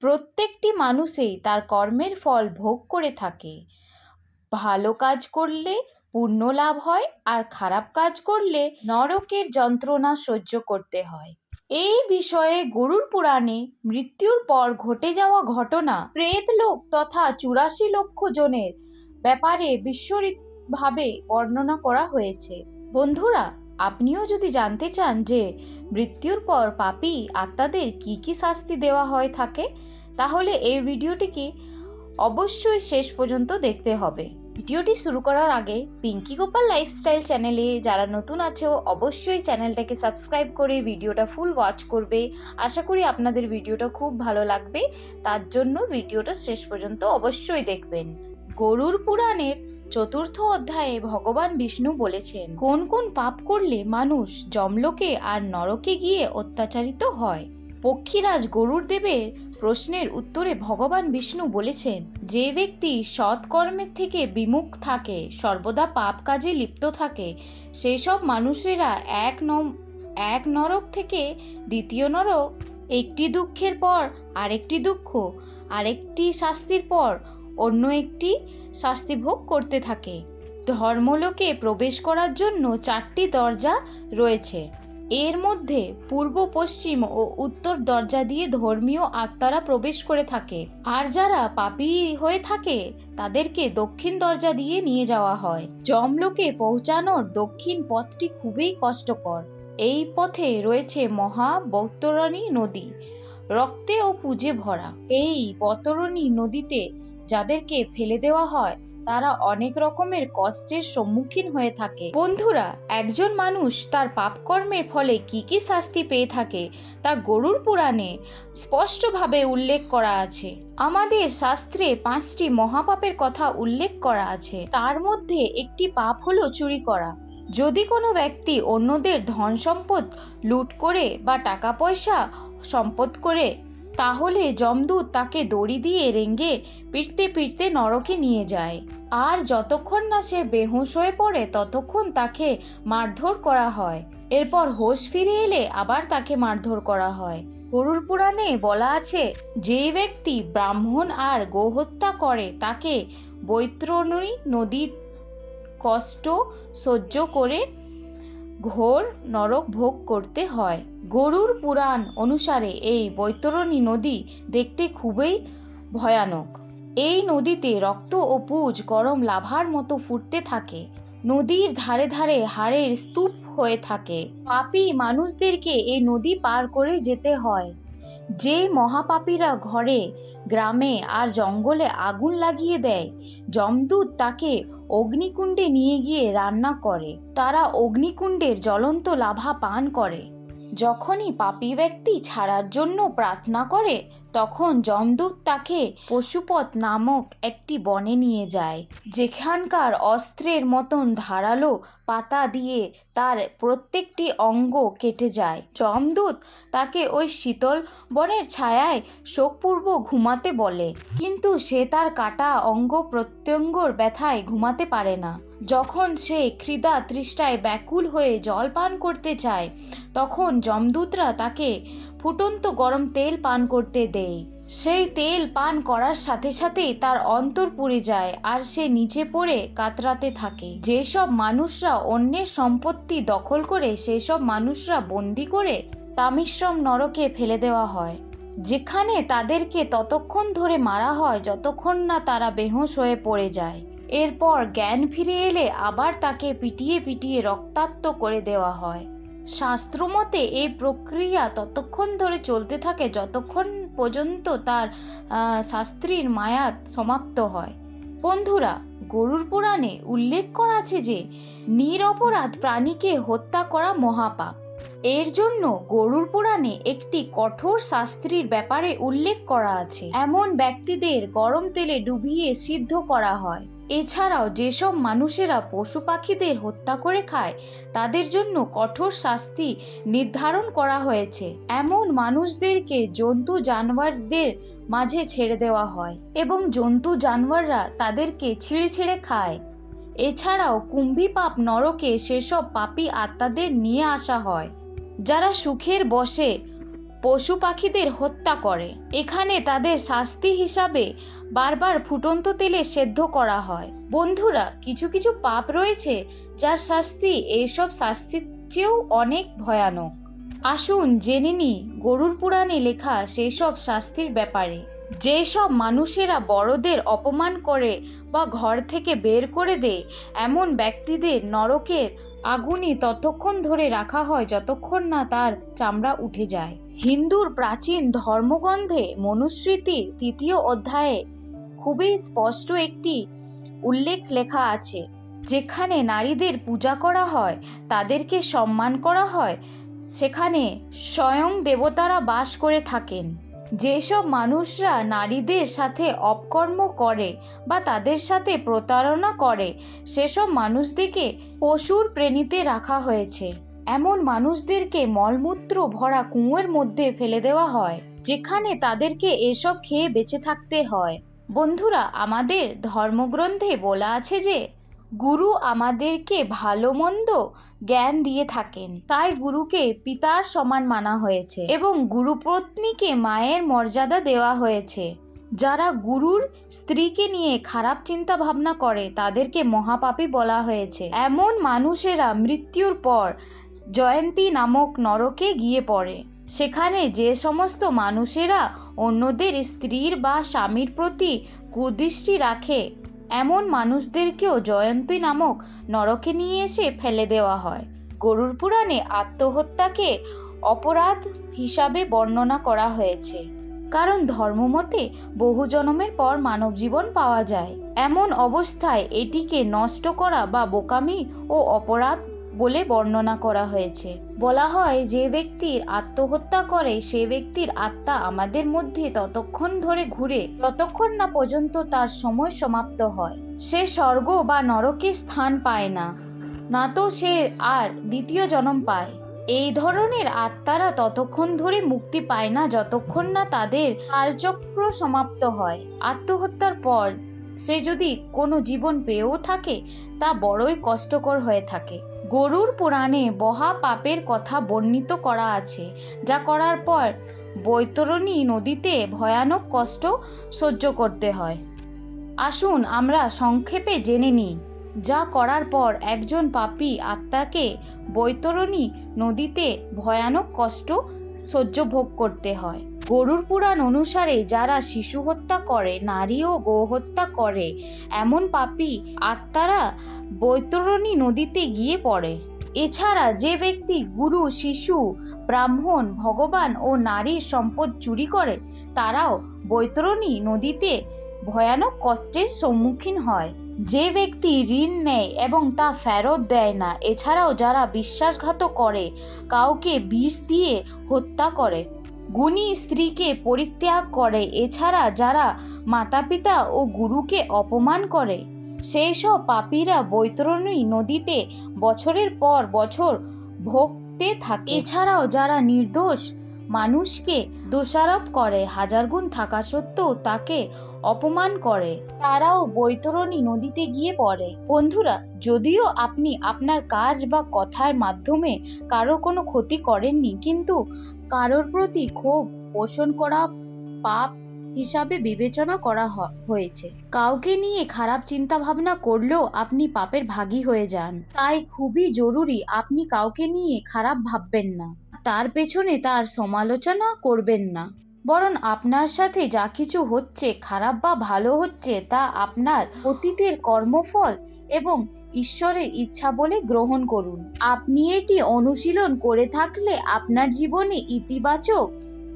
প্রত্যেকটি মানুষই তার কর্মের ফল ভোগ করে থাকে। ভালো কাজ করলে পুণ্য লাভ হয়, আর খারাপ কাজ করলে নরকের যন্ত্রণা সহ্য করতে হয়। এই বিষয়ে গরুর পুরাণে মৃত্যুর পর ঘটে যাওয়া ঘটনা প্রেত লোক তথা চুরাশি লক্ষ জনের ব্যাপারে বিশ্বরিতভাবে বর্ণনা করা হয়েছে। বন্ধুরা আপনিও যদি জানতে চান যে মৃত্যুর পর পাপী আত্মাদের কি কি শাস্তি দেওয়া হয় থাকে, তাহলে এই ভিডিওটিকে অবশ্যই শেষ পর্যন্ত দেখতে হবে। ভিডিওটি শুরু করার আগে পিঙ্কি গোপাল লাইফস্টাইল চ্যানেলে যারা নতুন আছো, অবশ্যই চ্যানেলটাকে সাবস্ক্রাইব করে ভিডিওটা ফুল ওয়াচ করবে। আশা করি আপনাদের ভিডিওটা খুব ভালো লাগবে। তার জন্য ভিডিওটা শেষ পর্যন্ত অবশ্যই দেখবেন। গরুর পুরাণের চতুর্থ অধ্যায়ে ভগবান বিষ্ণু বলেছেন, কোন কোন পাপ করলে মানুষ জমলোকে আর নরকে গিয়ে অত্যাচারিত হয়? পক্ষীরাজ গরুর দেবের প্রশ্নের উত্তরে ভগবান বিষ্ণু বলেছেন, যে ব্যক্তি সৎকর্মের থেকে বিমুখ থাকে, সর্বদা পাপ কাজে লিপ্ত থাকে সেই সব মানুষেরা এক নম, এক নরক থেকে দ্বিতীয় নরক, একটি দুঃখের পর আরেকটি দুঃখ, আরেকটি শাস্তির পর অন্য একটি শাস্তি ভোগ করতে থাকে। ধর্মলোকে প্রবেশ করার জন্য চারটি দরজা রয়েছে। এর মধ্যে পূর্ব, পশ্চিম ও উত্তর দরজা দিয়ে ধর্মীয় আত্মারা প্রবেশ করে থাকে। আর যারা পাপী হয়ে থাকে, তাদেরকে দক্ষিণ দরজা দিয়ে নিয়ে যাওয়া হয়। জমলোকে পৌঁছানোর দক্ষিণ পথটি খুবই কষ্টকর। এই পথে রয়েছে মহা বৈতরণী নদী। রক্তে ও পুজে ভরা। এই বতরণী নদীতে যাদেরকে ফেলে দেওয়া হয়, তারা অনেক রকমের কষ্টের সম্মুখীন হয়ে থাকে। বন্ধুরা, একজন মানুষ তার পাপকর্মের ফলে কি কি শাস্তি পেয়ে থাকে তা গরুর পুরাণে স্পষ্টভাবে উল্লেখ করা আছে। আমাদের শাস্ত্রে পাঁচটি মহাপাপের কথা উল্লেখ করা আছে। তার মধ্যে একটি পাপ হলো চুরি করা। যদি কোনো ব্যক্তি অন্যদের ধন সম্পদ লুট করে বা টাকা পয়সা সম্পদ করে তাহলে যমদূত তাকে দড়ি দিয়ে রেঙ্গে পিটতে পিটতে নরকে নিয়ে যায়। আর যতক্ষণ না সে বেহুশ হয়ে পড়ে, ততক্ষণ তাকে মারধর করা হয়। এরপর হোশ ফিরে এলে আবার তাকে মারধর করা হয়। গরুর পুরাণে বলা আছে, যে ব্যক্তি ব্রাহ্মণ আর গোহত্যা করে, তাকে বৈত্রণী নদীর কষ্ট সহ্য করে ঘোর নরক ভোগ করতে হয়। গরুর পুরাণ অনুসারে এই বৈতরণী নদী দেখতে খুবই ভয়ানক। এই নদীতে রক্ত ও পুজ গরম লাভার মতো ফুটতে থাকে। নদীর ধারে ধারে হাড়ের স্তূপ হয়ে থাকে। পাপী মানুষদেরকে এই নদী পার করে যেতে হয়। যে মহাপাপীরা ঘরে গ্রামে আর জঙ্গলে আগুন লাগিয়ে দেয়। যমদূত তাকে অগ্নিকুণ্ডে নিয়ে গিয়ে রান্না করে। তারা অগ্নিকুণ্ডের জ্বলন্ত লাভা পান করে। যখনই পাপী ব্যক্তি ছাড়ার জন্য প্রার্থনা করে তখন যমদূত তাকে পশুপথ নামক একটি বনে নিয়ে যায়, যেখানকার অস্ত্রের মতন ধারালো পাতা দিয়ে তার প্রত্যেকটি অঙ্গ কেটে যায়। যমদূত তাকে ওই শীতল বনের ছায়ায় শোকপূর্ব ঘুমাতে বলে, কিন্তু সে তার কাটা অঙ্গ প্রত্যঙ্গর ব্যথায় ঘুমাতে পারে না। যখন সে খিদা তৃষ্ঠায় ব্যাকুল হয়ে জল পান করতে চায়, তখন যমদূতরা তাকে ফুটন্ত গরম তেল পান করতে দেয় সেই তেল পান করার সাথে সাথেই তার অন্তর পুড়ে যায় আর সে নিচে পড়ে কাতরাতে থাকে। যেসব মানুষরা অন্যের সম্পত্তি দখল করে সেসব মানুষরা বন্দি করে তামিশ্রম নরকে ফেলে দেওয়া হয়। যেখানে তাদেরকে ততক্ষণ ধরে মারা হয় যতক্ষণ না তারা বেহুঁশ হয়ে পড়ে যায়। এরপর জ্ঞান ফিরে এলে আবার তাকে পিটিয়ে পিটিয়ে রক্তাক্ত করে দেওয়া হয়। শাস্ত্রমতে এই প্রক্রিয়া ততক্ষণ ধরে চলতে থাকে যতক্ষণ পর্যন্ত তার শাস্ত্রীর মায়াত সমাপ্ত হয়। বন্ধুরা, গরুর পুরাণে উল্লেখ করা আছে যে, নিরপরাধ প্রাণীকে হত্যা করা মহাপাপ। এর জন্য গরুর পুরাণে একটি কঠোর শাস্ত্রীর ব্যাপারে উল্লেখ করা আছে। এমন ব্যক্তিদের গরম তেলে ডুবিয়ে সিদ্ধ করা হয়। এছাড়াও যেসব মানুষেরা পশু পাখিদের হত্যা করে খায়, তাদের জন্য কঠোর শাস্তি নির্ধারণ করা হয়েছে। এমন মানুষদেরকে জন্তু জানোয়ারদের মাঝে ছেড়ে দেওয়া হয় এবং জন্তু জানোয়াররা তাদেরকে ছিঁড়ে ছিঁড়ে খায়। এছাড়াও কুম্ভীপাপ নরকে সেসব পাপী আত্মাদের নিয়ে আসা হয়। যারা সুখের বসে পশু পাখিদের হত্যা করে। এখানে তাদের শাস্তি হিসাবে বারবার ফুটন্ত তেলে সেদ্ধ করা হয়। বন্ধুরা, কিছু কিছু পাপ রয়েছে যার শাস্তি এইসব শাস্তির চেয়েও অনেক ভয়ানক। আসুন জেনে নিই, গরুর পুরাণে লেখা সেই সব শাস্তির ব্যাপারে। যেসব মানুষেরা বড়দের অপমান করে বা ঘর থেকে বের করে দেয়, এমন ব্যক্তিদের নরকের আগুনে ততক্ষণ ধরে রাখা হয় যতক্ষণ না তার চামড়া উঠে যায়। হিন্দুর প্রাচীন ধর্মগ্রন্থে মনুস্মৃতির তৃতীয় অধ্যায়ে খুবই স্পষ্ট একটি উল্লেখ লেখা আছে। যেখানে নারীদের পূজা করা হয়, তাদেরকে সম্মান করা হয়, সেখানে স্বয়ং দেবতারা বাস করে থাকেন। যেসব মানুষরা নারীদের সাথে অপকর্ম করে বা তাদের সাথে প্রতারণা করে, সেসব মানুষদেরকে পশুর প্রেণীতে রাখা হয়েছে। এমন মানুষদেরকে মলমূত্র ভরা কুঁয়োর মধ্যে ফেলে দেওয়া হয়, যেখানে তাদেরকে এসব খেয়ে বেঁচে থাকতে হয়। বন্ধুরা, আমাদের ধর্মগ্রন্থে বলা আছে যে, গুরু আমাদেরকে ভালো মন্দ জ্ঞান দিয়ে থাকেন। তাই গুরুকে পিতার সমান মানা হয়েছে এবং গুরুপত্নীকে মায়ের মর্যাদা দেওয়া হয়েছে। যারা গুরুর স্ত্রীকে নিয়ে খারাপ চিন্তা ভাবনা করে, তাদেরকে মহাপাপী বলা হয়েছে। এমন মানুষেরা মৃত্যুর পর জয়ন্তী নামক নরকে গিয়ে পড়ে। সেখানে যে সমস্ত মানুষেরা অন্যদের স্ত্রীর বা স্বামীর প্রতি কুদৃষ্টি রাখে, এমন মানুষদেরকেও জয়ন্তী নামক নরকে নিয়ে এসে ফেলে দেওয়া হয়। গরুর পুরাণে আত্মহত্যাকে অপরাধ হিসাবে বর্ণনা করা হয়েছে। কারণ ধর্মমতে বহু জন্মের পর মানব জীবন পাওয়া যায়। এমন অবস্থায় এটিকে নষ্ট করা বা বোকামি ও অপরাধ বলে বর্ণনা করা হয়েছে। বলা হয়, যে ব্যক্তির আত্মহত্যা করে, সে ব্যক্তির আত্মা আমাদের মধ্যে ততক্ষণ ধরে ঘুরে, ততক্ষণ না পর্যন্ত তার সময় সমাপ্ত হয়। সে স্বর্গ বা নরকে স্থান পায় না না তো সে আর দ্বিতীয় জন্ম পায়। এই ধরনের আত্মারা ততক্ষণ ধরে মুক্তি পায় না, যতক্ষণ না তাদের কালচক্র সমাপ্ত হয়। আত্মহত্যার পর সে যদি কোনো জীবন পেয়েও থাকে, তা বড়ই কষ্টকর হয়ে থাকে। গরুর পুরাণে বহা পাপের কথা বর্ণিত করা আছে, যা করার পর বৈতরণী নদীতে ভয়ানক কষ্ট সহ্য করতে হয়। আসুন আমরা সংক্ষেপে জেনে নিই, যা করার পর একজন পাপী আত্মাকে বৈতরণী নদীতে ভয়ানক কষ্ট সহ্য ভোগ করতে হয়। গরুর পুরাণ অনুসারে যারা শিশু হত্যা করে, নারী ও গো হত্যা করে, এমন পাপী আত্মারা বৈতরণী নদীতে গিয়ে পড়ে। এছাড়া যে ব্যক্তি, গুরু, শিশু, ব্রাহ্মণ, ভগবান ও নারীর সম্পদ চুরি করে, তারাও বৈতরণী নদীতে ভয়ানক কষ্টের সম্মুখীন হয়। যে ব্যক্তি ঋণ নেয় এবং তা ফেরত দেয় না, এছাড়াও যারা বিশ্বাসঘাত করে, কাউকে বিষ দিয়ে হত্যা করে। গুণী স্ত্রীকে পরিত্যাগ করে, এছাড়া যারা মাতা পিতা ও গুরুকে অপমান করে সেই সব পাপীরা বৈতরণী নদীতে বছরের পর বছর ভোগতে থাকে। এছাড়াও যারা নির্দোষ মানুষকে দোষারোপ করে, হাজার গুণ থাকা সত্ত্বেও তাকে অপমান করে। তারাও বৈতরণী নদীতে গিয়ে পড়ে। বন্ধুরা, যদিও আপনি আপনার কাজ বা কথার মাধ্যমে কারোর কোনো ক্ষতি করেননি, কিন্তু কারোর প্রতি ক্ষোভ পোষণ করা পাপ হিসাবে বিবেচনা করা হয়েছে। কাউকে নিয়ে খারাপ চিন্তা ভাবনা করলেও আপনি পাপের ভাগী হয়ে যান। তাই খুবই জরুরি আপনি কাউকে নিয়ে খারাপ ভাববেন না। তার পেছনে তার সমালোচনা করবেন না। বরং আপনার সাথে যা কিছু হচ্ছে, খারাপ বা ভালো হচ্ছে, তা আপনার অতীতের কর্মফল এবং ঈশ্বরের ইচ্ছা বলে গ্রহণ করুন। আপনি এটি অনুশীলন করে থাকলে আপনার জীবনে ইতিবাচক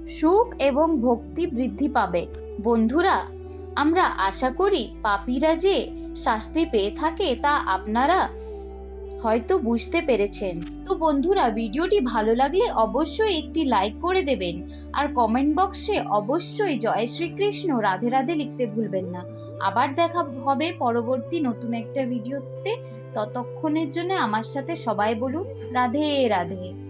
সুখ এবং ভক্তি বৃদ্ধি পাবে। বন্ধুরা, আমরা আশা করি পাপীরা যে শাস্তি পেয়ে থাকে, তা আপনারা হয়তো বুঝতে পেরেছেন। তো বন্ধুরা, ভিডিওটি ভালো লাগলে অবশ্যই একটি লাইক করে দেবেন। আর কমেন্ট বক্সে অবশ্যই জয় শ্রীকৃষ্ণ, রাধে রাধে লিখতে ভুলবেন না। আবার দেখা হবে পরবর্তী নতুন একটা ভিডিওতে। ততক্ষণের জন্য আমার সাথে সবাই বলুন, রাধে রাধে।